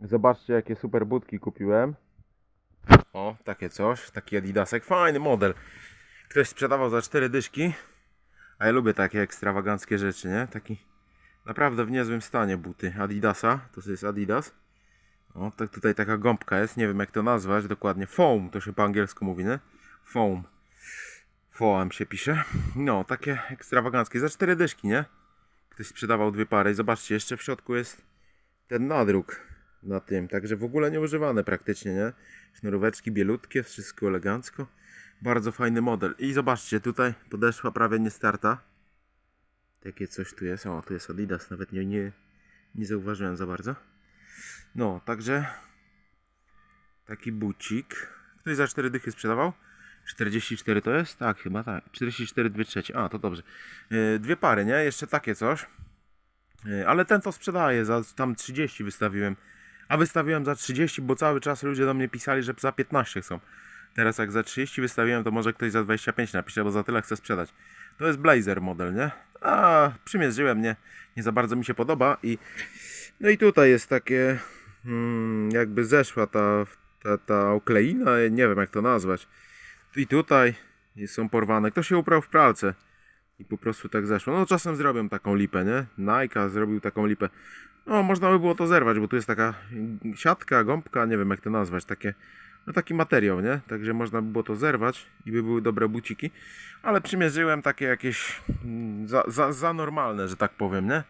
Zobaczcie jakie super budki kupiłem. O, takie coś, taki adidasek, fajny model. Ktoś sprzedawał za 4 dyszki, a ja lubię takie ekstrawaganckie rzeczy, nie? Taki naprawdę w niezłym stanie buty Adidasa, to jest Adidas. O, tak tutaj taka gąbka jest, nie wiem jak to nazwać dokładnie. Foam to się po angielsku mówi, nie? Foam. Foam się pisze. No, takie ekstrawaganckie, za 4 dyszki, nie? Ktoś sprzedawał dwie pary i zobaczcie, jeszcze w środku jest ten nadruk na tym, także w ogóle nieużywane praktycznie, nie? Sznuróweczki bielutkie, wszystko elegancko. Bardzo fajny model. I zobaczcie, tutaj podeszła prawie nie starta. Takie coś tu jest. O, tu jest Adidas, nawet nie, nie, nie zauważyłem za bardzo. No, także taki bucik. Ktoś za 4 dychy sprzedawał? 44 to jest? Tak, chyba tak. 44, 2 trzecie. A, to dobrze. Yy, dwie pary, nie? Jeszcze takie coś. Yy, ale ten to sprzedaje. Za tam 30 wystawiłem. A wystawiłem za 30, bo cały czas ludzie do mnie pisali, że za 15 chcą. Teraz jak za 30 wystawiłem, to może ktoś za 25 napisze, bo za tyle chce sprzedać. To jest Blazer model, nie? A, przymierzyłem, nie, nie za bardzo mi się podoba i no i tutaj jest takie mm, jakby zeszła ta, ta, ta okleina, nie wiem jak to nazwać. I tutaj są porwane. Ktoś się uprał w pralce i po prostu tak zeszło. No czasem zrobią taką lipę, nie? Nike zrobił taką lipę. No można by było to zerwać, bo tu jest taka siatka, gąbka, nie wiem jak to nazwać, takie no taki materiał, nie? Także można by było to zerwać i by były dobre buciki. Ale przymierzyłem takie jakieś mm, za, za, za normalne, że tak powiem, nie?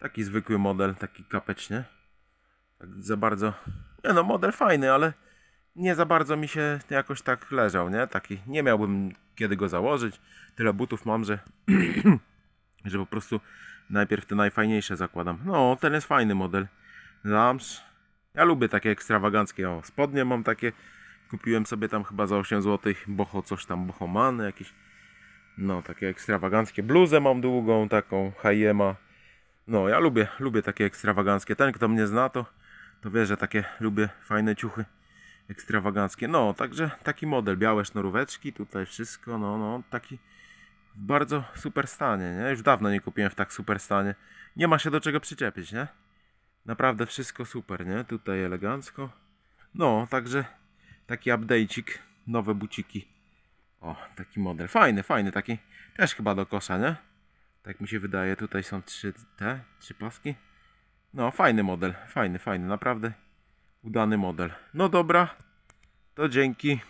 Taki zwykły model, taki kapeć, nie? Tak za bardzo. Nie no, model fajny, ale nie za bardzo mi się jakoś tak leżał, nie? Taki nie miałbym kiedy go założyć. Tyle butów mam, że że po prostu najpierw te najfajniejsze zakładam. No, ten jest fajny model. Zams. Ja lubię takie ekstrawaganckie. O, spodnie mam takie. Kupiłem sobie tam chyba za 8 zł. Boho coś tam, bohomany jakieś. No, takie ekstrawaganckie. Bluzę mam długą, taką Hayema. No, ja lubię, lubię takie ekstrawaganckie. Ten, kto mnie zna, to, to wie, że takie lubię fajne ciuchy ekstrawaganckie. No, także taki model. Białe sznuróweczki, tutaj wszystko. No, no, taki w bardzo super stanie, nie? Już dawno nie kupiłem w tak super stanie. Nie ma się do czego przyczepić, nie? Naprawdę wszystko super, nie? Tutaj elegancko. No, także taki update'cik, nowe buciki. O, taki model. Fajny, fajny, taki też chyba do kosza, nie? Tak mi się wydaje. Tutaj są trzy te, trzy paski. No, fajny model, fajny, fajny, naprawdę udany model. No dobra, to dzięki.